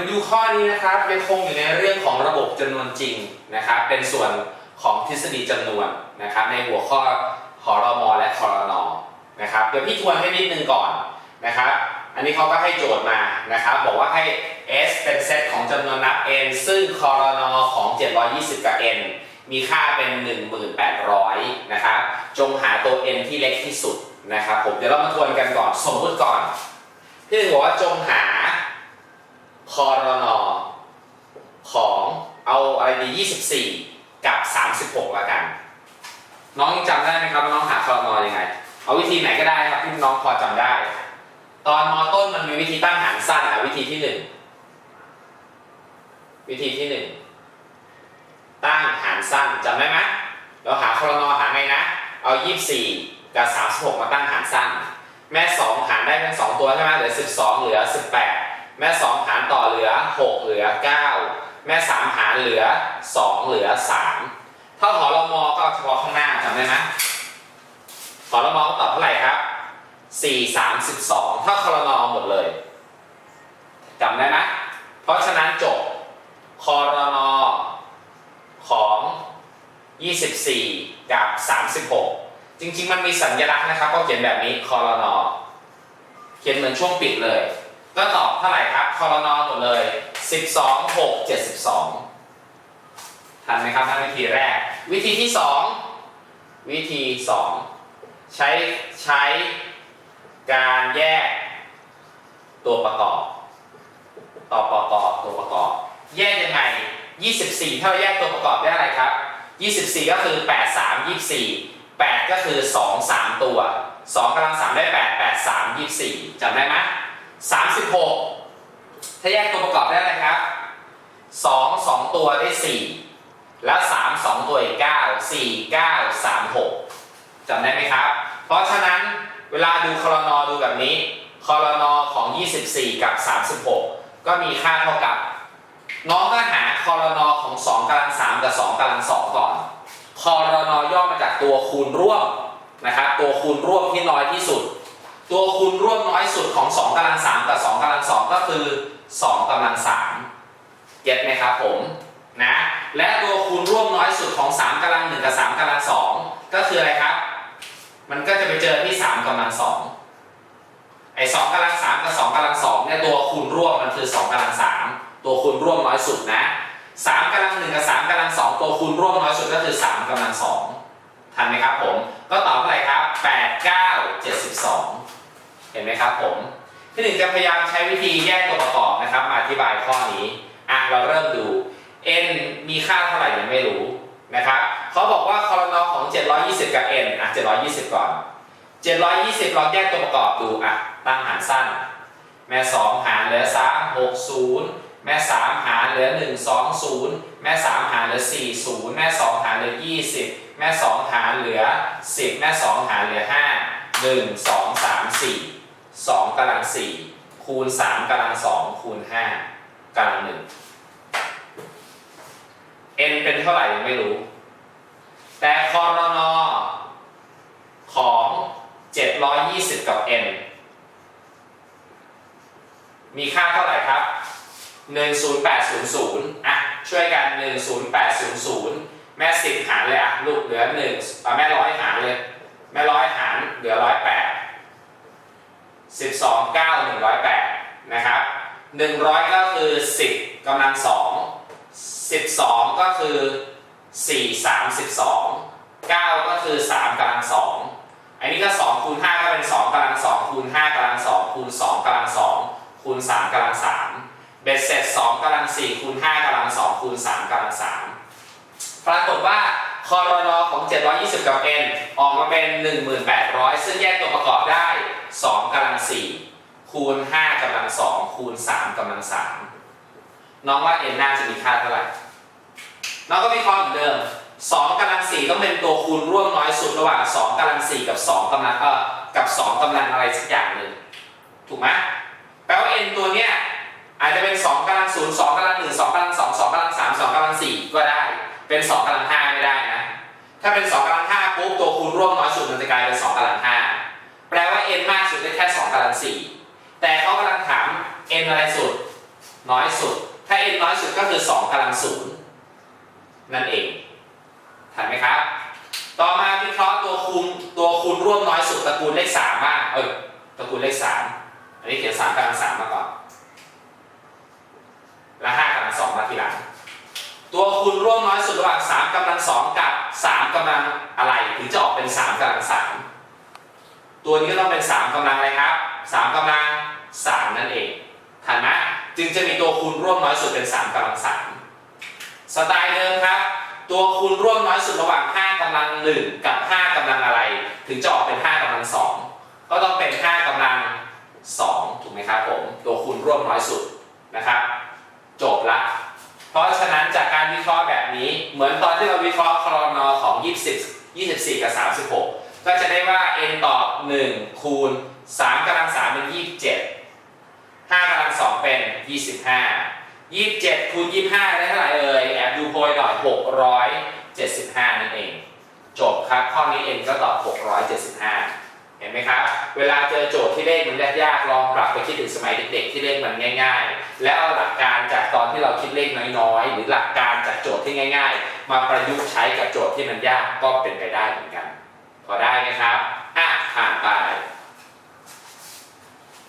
มาดูข้อนี้นะครับยังคงอยู่ในเรื่องของระบบจำนวนจริงนะครับ เป็นส่วนของทฤษฎีจำนวนนะครับ ในหัวข้อหอรมและคอรนอนะครับเดี๋ยวพี่ทวนให้นิดนึงก่อนนะครับ อันนี้เขาก็ให้โจทย์มานะครับ บอกว่าให้ s เป็นเซตของจำนวนนับ n ซึ่งคอรนอของ 720 กับ n มีค่าเป็น 1800 นะครับ จงหาตัว n ที่เล็กที่สุดนะครับ ผมเดี๋ยวเรามาทวนกันก่อน สมมุติก่อน ที่บอกว่าจงหา คอรนอของเอาอะไรดี 24 กับ 36ละกัน น้องจำได้ไหมครับว่าน้องหาคอรนอยังไง เอาวิธีไหนก็ได้ครับที่น้องพอจำได้ ตอนมต้นมันมีวิธีตั้งหารสั้นอะวิธีที่หนึ่งวิธีที่หนึ่งตั้งหารสั้นจำได้ไหมเราหาคอรนอหาไงนะ เอา 24 กับ 36 มาตั้งหารสั้น แม่ 2 หารได้ทั้งสองตัวใช่ไหมเหลือ 12 เหลือ 18 แม่ 2 หารต่อเหลือ 6 เหลือ 9 แม่ 3 หารเหลือ 2 เหลือ 3 ถ้าหอรมอก็เอาเฉพาะข้างหน้าจำได้ไหมหอรมอตอบเท่าไหร่ครับ 4 32 ถ้าคอรนอหมดเลยจำได้ไหมเพราะฉะนั้นจบคอรนอของ 24 กับ 36 จริง ๆ มันมีสัญลักษณ์นะครับ ก็เขียนแบบนี้คอรนอเขียนเหมือนช่วงปิดเลย ก็ตอบเท่าไหร่ครับคอรนอหมดเลย 12 6 72ทันไหมครับนั่นวิธีแรก วิธีที่ 2 วิธี 2 ใช้ใช้การแยกตัวประกอบต่อประกอบตัวประกอบ แยกยังไง 24ถ้าเราแยกตัวประกอบได้อะไรครับ 24 ก็คือ 8 3 24 8 ก็คือ 2 3 ตัว 2กำลัง3ได้ 8 8 3 24จำได้ไหม 36 ถ้าแยกตัวประกอบได้อะไรครับ 2 2 ตัวได้ 4 แล้ว 3 2 ตัวอีก9 4 9 3 6จำได้ไหมครับ เพราะฉะนั้นเวลาดูคอนอดูแบบนี้คอนอของ 24 กับ 36 ก็มีค่าเท่ากับ น้องก็หาคอนอของ2กำลัง3กับ2กำลัง2ก่อนคอนอย่อมาจากตัวคูณร่วมนะครับ ตัวคูณร่วมที่น้อยที่สุด ตัวคูณร่วมน้อยสุดของ2กำลัง3กับ2กำลัง2ก็คือ2กำลัง3เก็ตไหมครับผมนะและตัวคูณร่วมน้อยสุดของ3กำลัง1กับ3กำลัง2ก็คืออะไรครับ มันก็จะไปเจอที่3กำลัง2ไอ้2กำลัง3กับ2กำลัง2เนี่ยตัวคูณร่วมมันคือ2กำลัง3ตัวคูณร่วมน้อยสุดนะ3กำลัง1กับ3กำลัง2ตัวคูณร่วมน้อยสุดก็คือ3กำลัง2ทันไหมครับผม ก็ตอบเท่าไหร่ครับ8 9 72เเห็นไหมครับผมที่หนึ่งจะพยายามใช้วิธีแยกตัวประกอบนะครับมาอธิบายข้อนี้อะเราเริ่มดู n มีค่าเท่าไหร่ยังไม่รู้นะครับเขาบอกว่าคอรนอของ 720 กับ n อะ720 ก่อน 720เราแยกตัวประกอบดูอะตั้งหารสั้น แม่ 2 หารเหลือ 3 6 0 แม่ 3 หารเหลือ 1 2 0 แม่ 3 หารเหลือ 4 0 แม่ 2 หารเหลือ 20 แม่ 2 หารเหลือ 10 แม่ 2 หารเหลือ 5 1 2 3 4 2กำลัง4คูณ 3กำลัง2คูณ5กำลัง1 n เป็นเท่าไหร่ยังไม่รู้ แต่คอรนอของ 720 กับ n มีค่าเท่าไหร่ครับ 10800 อะ ช่วยกัน 10800 แม่ 10 หารเลยอะ ลูกเหลือ1อะแม่ร้อยหารเลย แม่ร้อยหารเหลือ 108 12 9 108นะครับ100 ก็คือ 10กำลัง 2 12 ก็คือ 4 3 12 9 ก็คือ 3กำลัง 2 อันนี้ก็ 2 คูณ 5 ก็เป็น 2กำลัง 2 คูณ 5กำลัง 2 คูณ 2กำลัง 2 คูณ 3กำลัง 3 เบ็ดเสร็จ 2กำลัง 4 คูณ 5กำลัง 2 คูณ 3กำลัง 3 ปรากฏว่าคอรนอของ 720 กับ n ออกมาเป็น 1800 ซึ่งแยกตัวประกอบได้ 2กำลัง4คูณ 5กำลัง2คูณ 3กำลัง3น้องว่า n น่าจะมีค่าเท่าไหร่ น้องก็วิเคราะห์เหมือนเดิม 2กำลัง4ต้องเป็นตัวคูณร่วมน้อยสุดระหว่าง2กำลัง4กับ2กำลังเอ่อกับ 2กำลังอะไรสักอย่างหนึ่งถูกไหมแปลว่า n ตัวเนี้ยอาจจะเป็น2กำลัง0 2กำลัง1 2กำลัง2 2กำลัง3 2กำลัง4ก็ได้ เป็น2กำลัง5ไม่ได้นะ ถ้าเป็น2กำลัง5ปุ๊บตัวคูณร่วมน้อยสุดมันจะกลายเป็น2กำลัง5 แปลว่า n มากสุดได้แค่2กำลัง4แต่เขากำลังถาม n อะไรสุด น้อยสุด ถ้า n น้อยสุดก็คือ 2กำลังศูนย์นั่นเองทันไหมครับ ต่อมาวิเคราะห์ตัวคูณตัวคูณร่วมน้อยสุดตระกูลเลขสามบ้างเออตระกูลเลขสามอันนี้เขียนสามกำลังสามมาก่อน และห้ากำลังสองมาทีหลังตัวคูณร่วมน้อยสุดระหว่างสามกำลังสองกับสามกำลังอะไร ถึงจะออกเป็นสามกำลังสาม ตัวนี้ก็ต้องเป็นสามกำลังอะไรครับสามกำลังสามนั่นเองทันไหมจึงจะมีตัวคูณร่วมน้อยสุดเป็นสามกำลังสามสไตล์เดิมครับ ตัวคูณร่วมน้อยสุดระหว่าง 5กำลัง 1 กับ 5กำลังอะไร ถึงจะออกเป็น 5กำลัง 2 ก็ต้องเป็น 5กำลัง 2 ถูกไหมครับผม ตัวคูณร่วมน้อยสุดนะครับ จบละ เพราะฉะนั้นจากการวิเคราะห์แบบนี้ เหมือนตอนที่เราวิเคราะห์คลอนอของ 20 24 กับ 36 ก็จะได้ว่า n ตอบ 1 คูณ 3กำลัง3เป็น 27 5กำลัง2เป็น 25 27 คูณ 25 ได้เท่าไหร่เอ่ยแอบดูโพยหน่อย 675 นั่นเอง จบครับ ข้อนี้ n ก็ตอบ 675 เห็นไหมครับ เวลาเจอโจทย์ที่เลขมันยากๆลองปรับไปคิดถึงสมัยเด็กๆ ที่เลขมันง่าย ๆ แล้วเอาหลักการจากตอนที่เราคิดเลขน้อยๆ หรือหลักการจากโจทย์ที่ง่าย ๆ มาประยุกต์ใช้กับโจทย์ที่มันยากก็เป็นไปได้เหมือนกัน พอได้ไหมครับ อะผ่านไป